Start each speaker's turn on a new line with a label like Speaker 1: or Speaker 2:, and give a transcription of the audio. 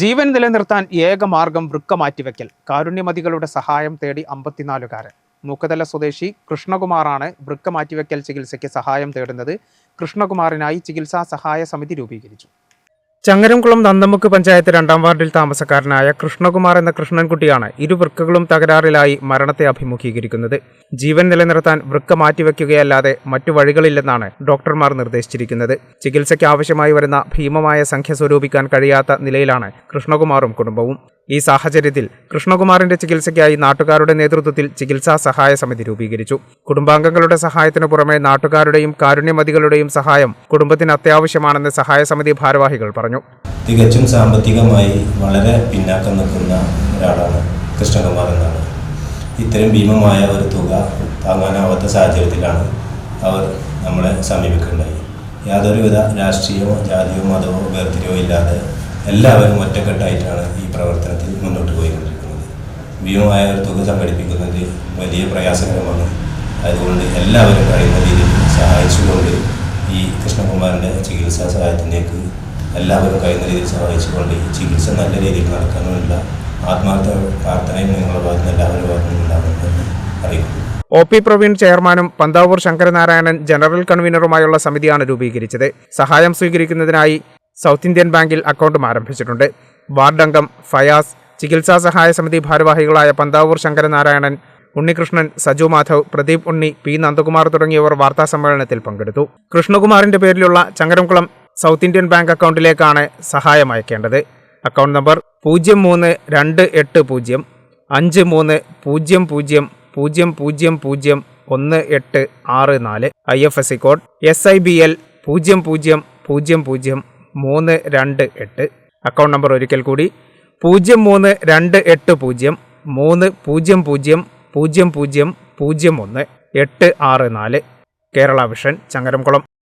Speaker 1: ജീവൻ നിലനിർത്താൻ ഏക മാർഗം വൃക്ക മാറ്റിവെക്കൽ കാരുണ്യമതികളുടെ സഹായം തേടി അമ്പത്തിനാലുകാരൻ. മൂക്കതല സ്വദേശി കൃഷ്ണകുമാറാണ് വൃക്ക മാറ്റിവെക്കൽ ചികിത്സയ്ക്ക് സഹായം തേടുന്നത്. കൃഷ്ണകുമാറിനായി ചികിത്സാ സഹായ സമിതി രൂപീകരിച്ചു. ചങ്ങരംകുളം നന്ദമുക്ക് പഞ്ചായത്ത് രണ്ടാം വാർഡിൽ താമസക്കാരനായ കൃഷ്ണകുമാർ എന്ന കൃഷ്ണൻകുട്ടിയാണ് ഇരു വൃക്കകളും തകരാറിലായി മരണത്തെ അഭിമുഖീകരിക്കുന്നത്. ജീവൻ നിലനിർത്താൻ വൃക്ക മാറ്റിവെക്കുകയല്ലാതെ മറ്റു വഴികളില്ലെന്നാണ് ഡോക്ടർമാർ നിർദ്ദേശിച്ചിരിക്കുന്നത്. ചികിത്സയ്ക്ക് ആവശ്യമായി വരുന്ന ഭീമമായ സംഖ്യ സ്വരൂപിക്കാൻ കഴിയാത്ത നിലയിലാണ് കൃഷ്ണകുമാറും കുടുംബവും. ഈ സാഹചര്യത്തിൽ കൃഷ്ണകുമാറിന്റെ ചികിത്സയ്ക്കായി നാട്ടുകാരുടെ നേതൃത്വത്തിൽ ചികിത്സാ സഹായ സമിതി രൂപീകരിച്ചു. കുടുംബാംഗങ്ങളുടെ സഹായത്തിനു പുറമെ നാട്ടുകാരുടെയും കാരുണ്യമതികളുടെയും സഹായം കുടുംബത്തിന് അത്യാവശ്യമാണെന്ന് സഹായ സമിതി ഭാരവാഹികൾ പറഞ്ഞു.
Speaker 2: തികച്ചും സാമ്പത്തികമായി വളരെ പിന്നാക്കം നിൽക്കുന്ന ഒരാളാണ് കൃഷ്ണകുമാർ എന്നാണ്. ഇത്തരം ഭീമമായ ഒരു തുക താങ്ങാനാവാത്ത സാഹചര്യത്തിലാണ് അവർ നമ്മളെ സമീപിക്കുകയുണ്ടായി യാതൊരുവിധ രാഷ്ട്രീയമോ ജാതിയോ മതമോ വേർതിരിവോ ഇല്ലാതെ എല്ലാവരും ഒറ്റക്കെട്ടായിട്ടാണ് ഈ പ്രവർത്തനത്തിൽ മുന്നോട്ട് പോയിക്കൊണ്ടിരിക്കുന്നത്. ഭീമമായ ഒരു തുക സംഘടിപ്പിക്കുന്നത് വലിയ പ്രയാസകരമാണ്. അതുകൊണ്ട് എല്ലാവരും കഴിയുന്ന രീതിയിൽ സഹായിച്ചുകൊണ്ട് ഈ കൃഷ്ണകുമാറിന്റെ ചികിത്സാ സഹായത്തിലേക്ക് എല്ലാവരും കഴിയുന്ന രീതിയിൽ സഹായിച്ചുകൊണ്ട് ഈ ചികിത്സ നല്ല രീതിയിൽ നടക്കാനുള്ള ആത്മാർത്ഥ പ്രാർത്ഥനയും നിങ്ങളുടെ ഭാഗത്ത് നിന്ന് എല്ലാവരുടെ ഭാഗത്തു നിന്നുണ്ടാകുമെന്ന് അറിയിക്കുന്നു.
Speaker 1: ഒ പി പ്രവീൺ ചെയർമാനും പന്താവൂർ ശങ്കരനാരായണൻ ജനറൽ കൺവീനറുമായുള്ള സമിതിയാണ് രൂപീകരിച്ചത്. സഹായം സ്വീകരിക്കുന്നതിനായി സൗത്ത് ഇന്ത്യൻ ബാങ്കിൽ അക്കൗണ്ടും ആരംഭിച്ചിട്ടുണ്ട്. വാർഡംഗം ഫയാസ് ചികിത്സാ സഹായ സമിതി ഭാരവാഹികളായ പന്താവൂർ ശങ്കരനാരായണൻ ഉണ്ണികൃഷ്ണൻ സജു മാധവ് പ്രദീപ് ഉണ്ണി പി നന്ദകുമാർ തുടങ്ങിയവർ വാർത്താ സമ്മേളനത്തിൽ പങ്കെടുത്തു. കൃഷ്ണകുമാറിന്റെ പേരിലുള്ള ചങ്ങരംകുളം സൗത്ത് ഇന്ത്യൻ ബാങ്ക് അക്കൗണ്ടിലേക്കാണ് സഹായം അയക്കേണ്ടത്. അക്കൗണ്ട് നമ്പർ പൂജ്യം മൂന്ന് രണ്ട് എട്ട് പൂജ്യം അഞ്ച് മൂന്ന് പൂജ്യം പൂജ്യം പൂജ്യം പൂജ്യം പൂജ്യം ഒന്ന് എട്ട് ആറ് നാല്. I F S C code S I B L പൂജ്യം പൂജ്യം പൂജ്യം പൂജ്യം മൂന്ന് രണ്ട് എട്ട്. അക്കൗണ്ട് നമ്പർ ഒരിക്കൽ കൂടി. പൂജ്യം മൂന്ന് രണ്ട് എട്ട് പൂജ്യം മൂന്ന് പൂജ്യം പൂജ്യം പൂജ്യം പൂജ്യം പൂജ്യം ഒന്ന് എട്ട് ആറ് നാല്. കേരള വിഷൻ ചങ്ങരംകുളം.